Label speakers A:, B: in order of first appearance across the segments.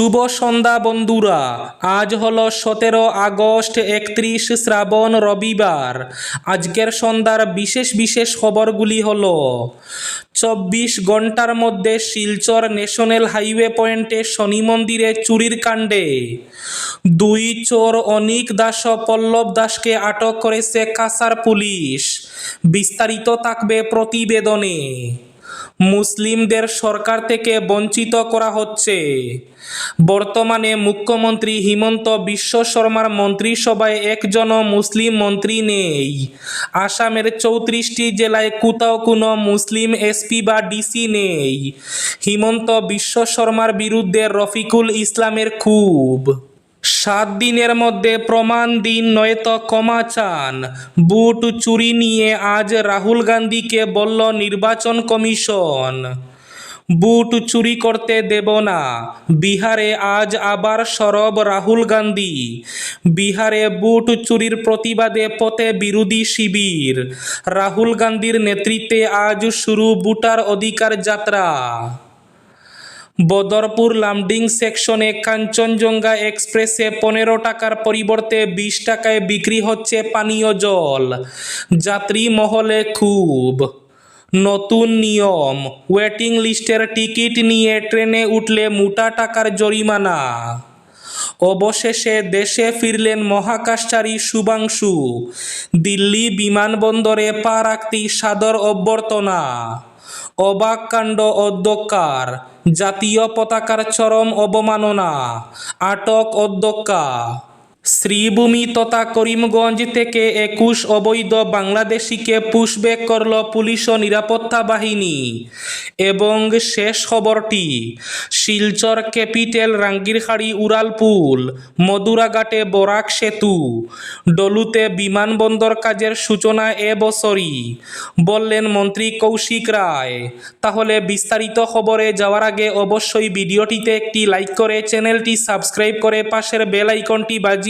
A: শুভ সন্ধ্যা বন্ধুরা। আজ হলো সতেরো আগস্ট একত্রিশ শ্রাবণ রবিবার। আজকের সন্ধ্যার বিশেষ বিশেষ খবরগুলি হল, চব্বিশ ঘণ্টার মধ্যে শিলচর ন্যাশনাল হাইওয়ে পয়েন্টে শনি মন্দিরে চুরির কাণ্ডে। দুই চোর অনিক দাস ও পল্লব দাসকে আটক করেছে কাসার পুলিশ। বিস্তারিত থাকবে প্রতিবেদনে। মুসলিমদের সরকার থেকে বঞ্চিত করা হচ্ছে। বর্তমানে মুখ্যমন্ত্রী হিমন্ত বিশ্ব শর্মার মন্ত্রিসভায় একজনও মুসলিম মন্ত্রী নেই। আসামের চৌত্রিশটি জেলায় কোথাও কোনো মুসলিম এসপি বা ডিসি নেই। হিমন্ত বিশ্ব শর্মার বিরুদ্ধে রফিকুল ইসলামের খুব সাত দিনের মধ্যে প্রমাণ দিন, নয়তো ক্ষমা চান। বুট চুরি নিয়ে আজ রাহুল গান্ধীকে বলল নির্বাচন কমিশন। বুট চুরি করতে দেব না। বিহারে আজ আবার সরব রাহুল গান্ধী। বিহারে বুট চুরির প্রতিবাদে পথে বিরোধী শিবির। রাহুল গান্ধীর নেতৃত্বে আজ শুরু বুটার অধিকার যাত্রা। বদরপুর লামডিং সেকশনে কাঞ্চনজঙ্ঘা এক্সপ্রেসে পনেরো টাকার পরিবর্তে বিশ টাকায় বিক্রি হচ্ছে পানীয় জল। যাত্রী মহলে খুব। নতুন নিয়ম ওয়েটিং লিস্টের টিকিট নিয়ে ট্রেনে উঠলে মোটা টাকার জরিমানা। অবশেষে দেশে ফিরলেন মহাকাশচারী শুভাংশু। দিল্লি বিমানবন্দরে পা রাখতেই সাদর অভ্যর্থনা। অবাক কাণ্ড অধ্যক্ষার জাতীয় পতাকার চরম অবমাননা। আটক অধ্যক্ষা শ্রীভূমি তথা করিমগঞ্জ থেকে একুশ অবৈধ বাংলাদেশিকে পুশব্যাক করল পুলিশ ও নিরাপত্তা বাহিনী। এবং শেষ খবরটি, শিলচর ক্যাপিটাল রাঙ্গিরখাড়ি উড়ালপুল মধুরাঘাটে বরাক সেতু, ডলুতে বিমানবন্দর কাজের সূচনা এ বছরই। বললেন মন্ত্রী কৌশিক রায়। তাহলে বিস্তারিত খবরে যাওয়ার আগে অবশ্যই ভিডিওটিতে একটি লাইক করে চ্যানেলটি সাবস্ক্রাইব করে পাশের বেল আইকনটি বাজিয়ে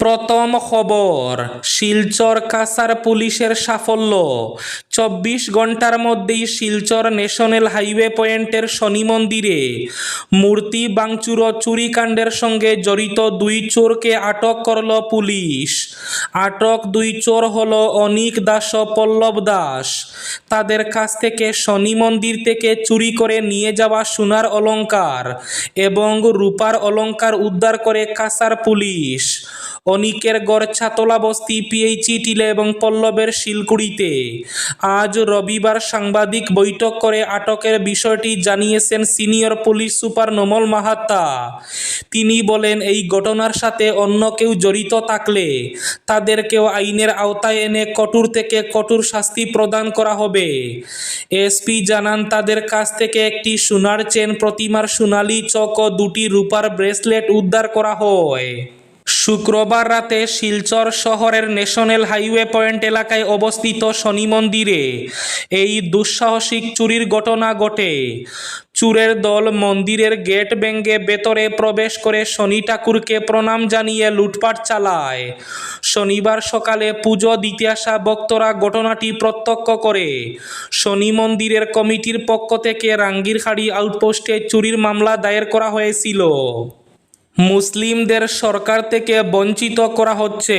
A: প্রথম খবর, শিলচর কাসার পুলিশের সাফল্য। চব্বিশ ঘণ্টার মধ্যেই শিলচর ন্যাশনাল হাইওয়ে পয়েন্টের শনি মন্দিরে মূর্তি বাংচুর চুরিকাণ্ডের সঙ্গে জড়িত দুই চোরকে আটক করল পুলিশ। আটক দুই চোর হল অনিক দাস ও পল্লব দাস। তাদের কাছ থেকে শনি মন্দির থেকে চুরি করে নিয়ে যাওয়া সোনার অলঙ্কার এবং রূপার অলঙ্কার উদ্ধার করে কাসার পুলিশ। অনিকের গড় ছাতলা বস্তি পিএইচি টিলে এবং পল্লবের শিলকুড়িতে। আজ রবিবার সাংবাদিক বৈঠক করে আটকের বিষয়টি জানিয়েছেন senior police super Nomal Mahatta. তিনি বলেন, এই ঘটনার সাথে অন্য কেউ জড়িত থাকলে তাদেরকেও আইনের আওতায় এনে কঠোর থেকে কঠোর শাস্তি প্রদান করা হবে। এসপি জানান, তাদের কাছ থেকে একটি সোনার চেন, প্রতিমার সোনালি চক ও দুটি রূপার ব্রেসলেট উদ্ধার করা হয়। শুক্রবার রাতে শিলচর শহরের ন্যাশনাল হাইওয়ে পয়েন্ট এলাকায় অবস্থিত শনি মন্দিরে এই দুঃসাহসিক চুরির ঘটনা ঘটে। চুরের দল মন্দিরের গেট ভেঙে ভেতরে প্রবেশ করে শনি ঠাকুরকে প্রণাম জানিয়ে লুটপাট চালায়। শনিবার সকালে পুজো দিতে আসা ভক্তরা ঘটনাটি প্রত্যক্ষ করে। শনি মন্দিরের কমিটির পক্ষ থেকে রাঙ্গিরখাড়ি আউটপোস্টে চুরির মামলা দায়ের করা হয়েছিল। মুসলিমদের সরকার থেকে বঞ্চিত করা হচ্ছে।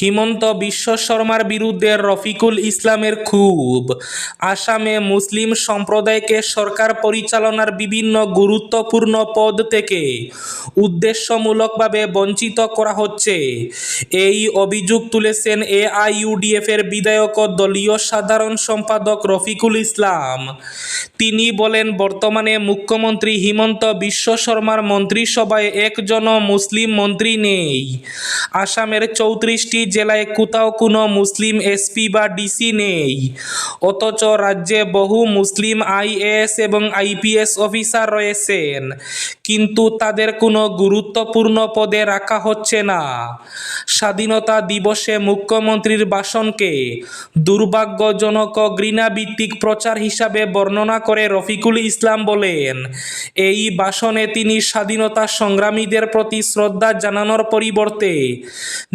A: হিমন্ত বিশ্ব শর্মার বিরুদ্ধে রফিকুল ইসলামের খুব আসামে মুসলিম সম্প্রদায়কে সরকার পরিচালনার বিভিন্ন গুরুত্বপূর্ণ পদ থেকে উদ্দেশ্যমূলকভাবে বঞ্চিত করা হচ্ছে। এই অভিযোগ তুলেছেন এআইইউডিএফ এর বিধায়ক দলীয় সাধারণ সম্পাদক রফিকুল ইসলাম। তিনি বলেন, বর্তমানে মুখ্যমন্ত্রী হিমন্ত বিশ্ব শর্মার মন্ত্রিসভায় একজনও মুসলিম মন্ত্রী নেই। আসামের চৌত্রিশটি জেলায় কোথাও কোনো মুসলিম এসপি বা ডিসি নেই। অথচ রাজ্যে বহু মুসলিম আইএএস এবং আইপিএস অফিসার রয়েছেন। কিন্তু তাদের কোনো গুরুত্বপূর্ণ পদে রাখা হচ্ছে না। স্বাধীনতা দিবসে মুখ্যমন্ত্রীর ভাষণকে দুর্ভাগ্যজনক ঘৃণাভিত্তিক প্রচার হিসাবে বর্ণনা করে রফিকুল ইসলাম বলেন, এই ভাষণে তিনি স্বাধীনতা সংগ্রামীদের প্রতি শ্রদ্ধা জানানোর পরিবর্তে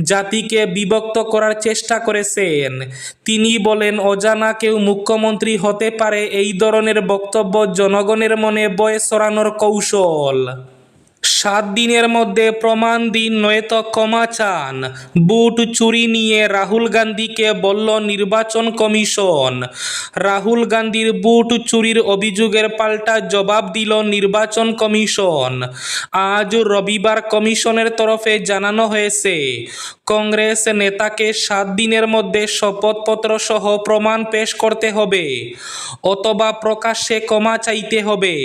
A: জাতিকে বিভক্ত করার চেষ্টা করেছেন। তিনি বলেন, অজানা কেউ মুখ্যমন্ত্রী হতে পারে এই ধরনের বক্তব্য জনগণের মনে বয়ে সরানোর কৌশল। সাত দিনের মধ্যে প্রমাণ দিন নয়তো ক্ষমা চান। বুট চুরি নিয়ে রাহুল গান্ধীকে বলল নির্বাচন কমিশন। রাহুল গান্ধীর বুট চুরির অভিযোগের পাল্টা জবাব দিল নির্বাচন কমিশন। আজ রবিবার কমিশনের তরফে জানানো হয়েছে, কংগ্রেস নেতাকে সাত দিনের মধ্যে শপথপত্র সহ প্রমাণ পেশ করতে হবে, অথবা প্রকাশ্যে ক্ষমা চাইতে হবে।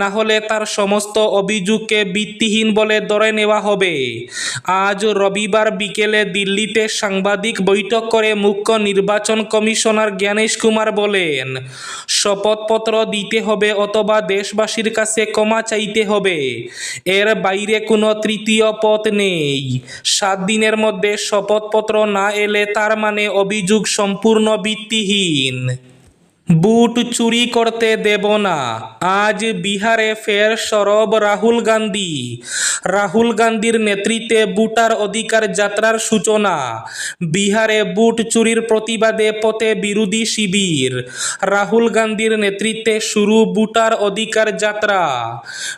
A: না হলে তার সমস্ত অভিযোগকে ভিত্তিহীন বলে ধরে নেওয়া হবে। আজ রবিবার বিকেলে দিল্লিতে সাংবাদিক বৈঠক করে মুখ্য নির্বাচন কমিশনার জ্ঞানেশ কুমার বলেন, শপথপত্র দিতে হবে অথবা দেশবাসীর কাছে ক্ষমা চাইতে হবে। এর বাইরে কোনো তৃতীয় পথ নেই। সাত দিনের মধ্যে শপথপত্র না এলে তার মানে অভিযোগ সম্পূর্ণ ভিত্তিহীন। বুট চুরি করতে দেব না। আজ বিহারে ফের সরব রাহুল গান্ধী। রাহুল গান্ধীর নেতৃত্বে বুটার অধিকার যাত্রার সূচনা। বিহারে বুট চুরির প্রতিবাদে পথে বিরোধী শিবির। রাহুল গান্ধীর নেতৃত্বে শুরু বুটার অধিকার যাত্রা।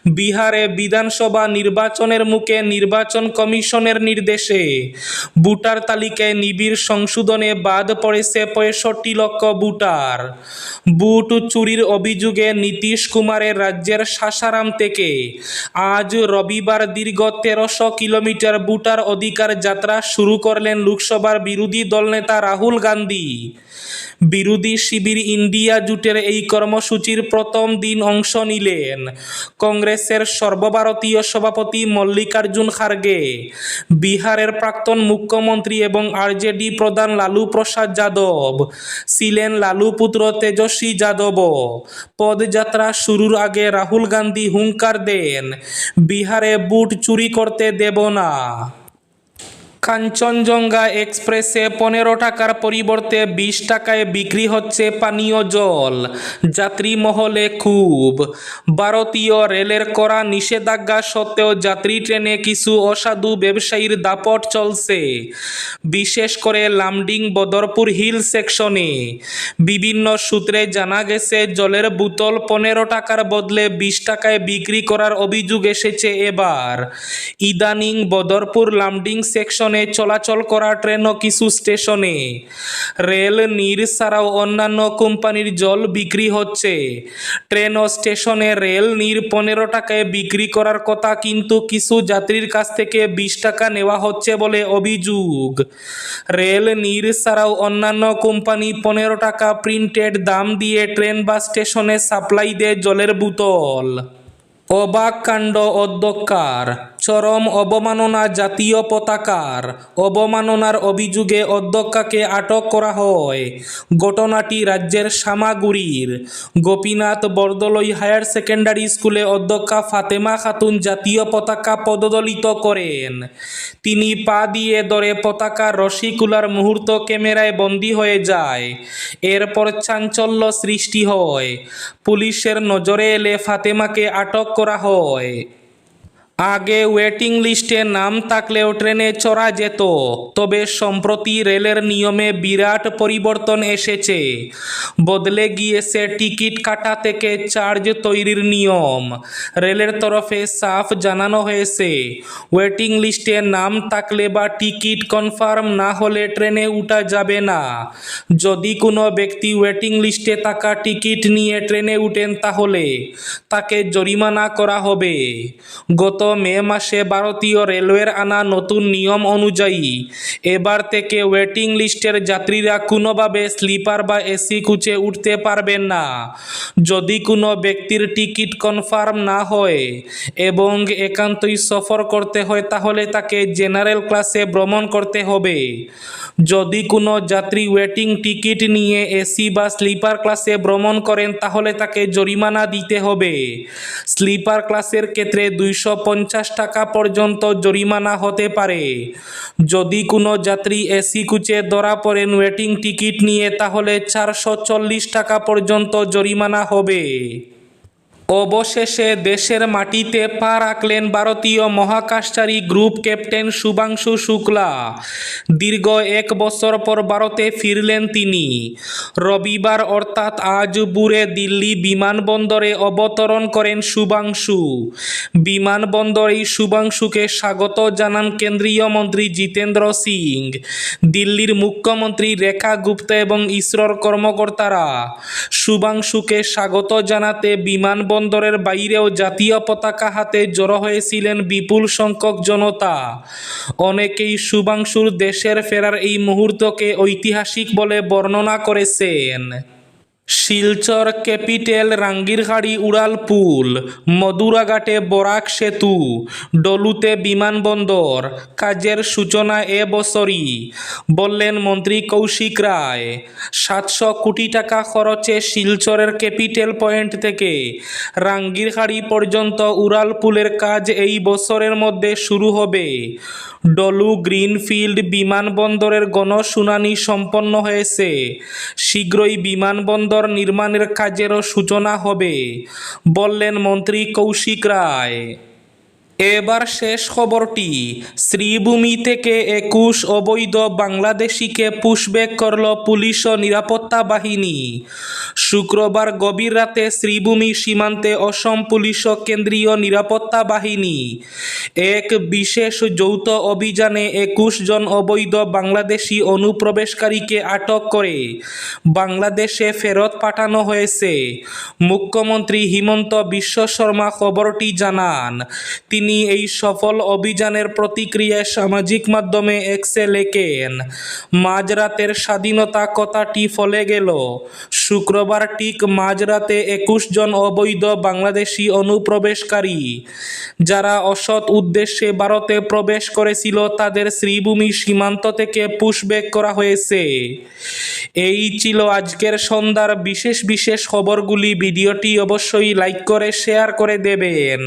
A: বিহারে বিধানসভা নির্বাচনের মুখে নির্বাচন কমিশনের নির্দেশে। বুটার তালিকায় নিবিড় সংশোধনে বাদ পড়েছে পঁয়ষট্টি লক্ষ বুটার। বুট চুরির অভিযোগে নীতিশ কুমারের রাজ্যের সাসারাম থেকে। আজ রবিবার দীর্ঘ তেরোশো কিলোমিটার বুটার অধিকার যাত্রা শুরু করলেন লোকসভার বিরোধী দলনেতা রাহুল গান্ধী। বিরোধী শিবির ইন্ডিয়া জুটের এই কর্মসূচির প্রথম দিন অংশ নিলেন কংগ্রেসের সর্বভারতীয় সভাপতি মল্লিকার্জুন খার্গে। বিহারের প্রাক্তন মুখ্যমন্ত্রী এবং আরজেডি প্রধান লালু প্রসাদ যাদব। ছিলেন লালু পুত্র তেজস্বী যাদব। পদযাত্রা শুরুর আগে রাহুল গান্ধী হুঙ্কার দেন, বিহারে বুট চুরি করতে দেব না। কাঞ্চনজঙ্ঘা এক্সপ্রেসে পনেরো টাকার পরিবর্তে বিশ টাকায় বিক্রি হচ্ছে পানীয় জল। যাত্রী মহলে খুব। ভারতীয় রেলের করা নিষেধাজ্ঞা সত্ত্বেও যাত্রী ট্রেনে কিছু অসাধু ব্যবসায়ীর দাপট চলছে। বিশেষ করে লামডিং বদরপুর হিল সেকশনে। বিভিন্ন সূত্রে জানা গেছে, জলের বোতল পনেরো টাকার বদলে বিশ টাকায় বিক্রি করার অভিযোগ এসেছে এবার। ইদানিং বদরপুর লামডিং সেকশনে চলাচল করা ট্রেন ও কিছু স্টেশনে। রেল, নীর ছাড়াও অন্যান্য কোম্পানির জল বিক্রি হচ্ছে। ট্রেন ও স্টেশনে রেল, নীর পনেরো টাকায় বিক্রি করার কথা, কিন্তু কিছু যাত্রীর কাছ থেকে বিশ টাকা নেওয়া হচ্ছে বলে অভিযোগ। রেল, নীর ছাড়াও অন্যান্য কোম্পানি পনেরো টাকা প্রিন্টেড দাম দিয়ে ট্রেন বা স্টেশনে সাপ্লাই দেয় জলের বোতল। অবাক কাণ্ড অধ্যক্ষার, চরম অবমাননা জাতীয় পতাকার, অবমাননার অভিযোগে অধ্যক্ষাকে আটক করা হয়। ঘটনাটি রাজ্যের সামাগুড়ির গোপীনাথ বরদলৈ হায়ার সেকেন্ডারি স্কুলে অধ্যক্ষা ফাতেমা খাতুন জাতীয় পতাকা পদদলিত করেন। তিনি পা দিয়ে ধরে পতাকার রশি কুলার মুহূর্ত ক্যামেরায় বন্দী হয়ে যায়। এরপর চাঞ্চল্য সৃষ্টি হয়। পুলিশের নজরে এলে ফাতেমাকে আটক করা হয়। আগে ওয়েটিং লিস্টে নাম থাকলেও ট্রেনে চড়া যেত। তবে সম্প্রতি রেলের নিয়মে বিরাট পরিবর্তন এসেছে। বদলে গিয়েছে টিকিট কাটা থেকে চার্জ তৈরির নিয়ম। রেলের তরফে সাফ জানানো হয়েছে ওয়েটিং লিস্টে নাম থাকলে বা টিকিট কনফার্ম না হলে ট্রেনে উঠা যাবে না। যদি কোনো ব্যক্তি ওয়েটিং লিস্টে থাকা টিকিট নিয়ে ট্রেনে উঠেন তাহলে তাকে জরিমানা করা হবে। গত মে মাসে ভারতীয় রেলওয়ের আনা নতুন নিয়ম অনুযায়ী, এবার থেকে ওয়েটিং লিস্টের যাত্রীরা কোনোভাবে স্লিপার বা এসি কুচে উঠতে পারবেন না। যদি কোনো ব্যক্তির টিকিট কনফার্ম না হয় এবং একান্তই সফর করতে হয়, তাহলে তাকে জেনারেল ক্লাসে ভ্রমণ করতে হবে। যদি কোনো যাত্রী ওয়েটিং টিকিট নিয়ে এসি বা স্লিপার ক্লাসে ভ্রমণ করেন, তাহলে তাকে জরিমানা দিতে হবে। স্লিপার ক্লাসের ক্ষেত্রে দুইশো পঞ্চাশ টাকা পর্যন্ত জরিমানা হতে পারে। যদি কোনো যাত্রী এসি কুচে ধরা পড়েন ওয়েটিং টিকিট নিয়ে, তাহলে চারশো চল্লিশ টাকা পর্যন্ত জরিমানা হবে। অবশেষে দেশের মাটিতে পা রাখলেন ভারতীয় মহাকাশচারী গ্রুপ ক্যাপ্টেন শুভাংশু শুক্লা। দীর্ঘ এক বছর পর ভারতে ফিরলেন তিনি। রবিবার অর্থাৎ আজ বুড়ে দিল্লি বিমানবন্দরে অবতরণ করেন শুভাংশু। বিমানবন্দরেই শুভাংশুকে স্বাগত জানান কেন্দ্রীয় মন্ত্রী জিতেন্দ্র সিং, দিল্লির মুখ্যমন্ত্রী রেখা গুপ্তা এবং ইসরোর কর্মকর্তারা। শুভাংশুকে স্বাগত জানাতে বিমানবন্দরের বাইরেও জাতীয় পতাকা হাতে জড়ো হয়েছিলেন বিপুল সংখ্যক জনতা। অনেকেই শুভাংশুর দেশের ফেরার এই মুহূর্তকে ঐতিহাসিক বলে বর্ণনা করেছেন। শিলচর ক্যাপিটাল রাঙ্গিরহাড়ি উড়ালপুল মদুরাঘাটে বরাক সেতু, ডলুতে বিমানবন্দর কাজের সূচনা এ বছরই, বললেন মন্ত্রী কৌশিক রায়। সাতশো কোটি টাকা খরচে শিলচরের ক্যাপিটাল পয়েন্ট থেকে রাঙ্গিরহাড়ি পর্যন্ত উড়ালপুলের কাজ এই বছরের মধ্যে শুরু হবে। ডলু গ্রিনফিল্ড বিমানবন্দরের গণশুনানি সম্পন্ন হয়েছে। শীঘ্রই বিমানবন্দর নির্মাণের কাজেরও সূচনা হবে, বললেন মন্ত্রী কৌশিক রায়। এবার শেষ খবরটি, শ্রীভূমি থেকে একুশ অবৈধ বাংলাদেশিকে পুশব্যাক করল পুলিশ ও নিরাপত্তা বাহিনী। শুক্রবার গভীর রাতে শ্রীভূমি সীমান্তে অসম পুলিশ ও কেন্দ্রীয় নিরাপত্তা বাহিনী এক বিশেষ যৌথ অভিযানে একুশ জন অবৈধ বাংলাদেশি অনুপ্রবেশকারীকে আটক করে বাংলাদেশে ফেরত পাঠানো হয়েছে। মুখ্যমন্ত্রী হিমন্ত বিশ্ব শর্মা খবরটি জানান তিনি এই সফল অভিযানের প্রতিক্রিয়ায় সামাজিক মাধ্যমে এক্সে লেখেন মাঝরাতের স্বাধীনতা কথাটি ফলে গেল। শুক্রবার ঠিক মাঝরাতে একুশ জন অবৈধ বাংলাদেশি অনুপ্রবেশকারী, যারা অসৎ উদ্দেশ্যে ভারতে প্রবেশ করেছিল, তাদের শ্রীভূমি সীমান্ত থেকে পুশব্যাক করা হয়েছে। এই ছিল আজকের সন্ধ্যার বিশেষ বিশেষ খবরগুলি। ভিডিওটি অবশ্যই লাইক করে, শেয়ার করে দেবেন।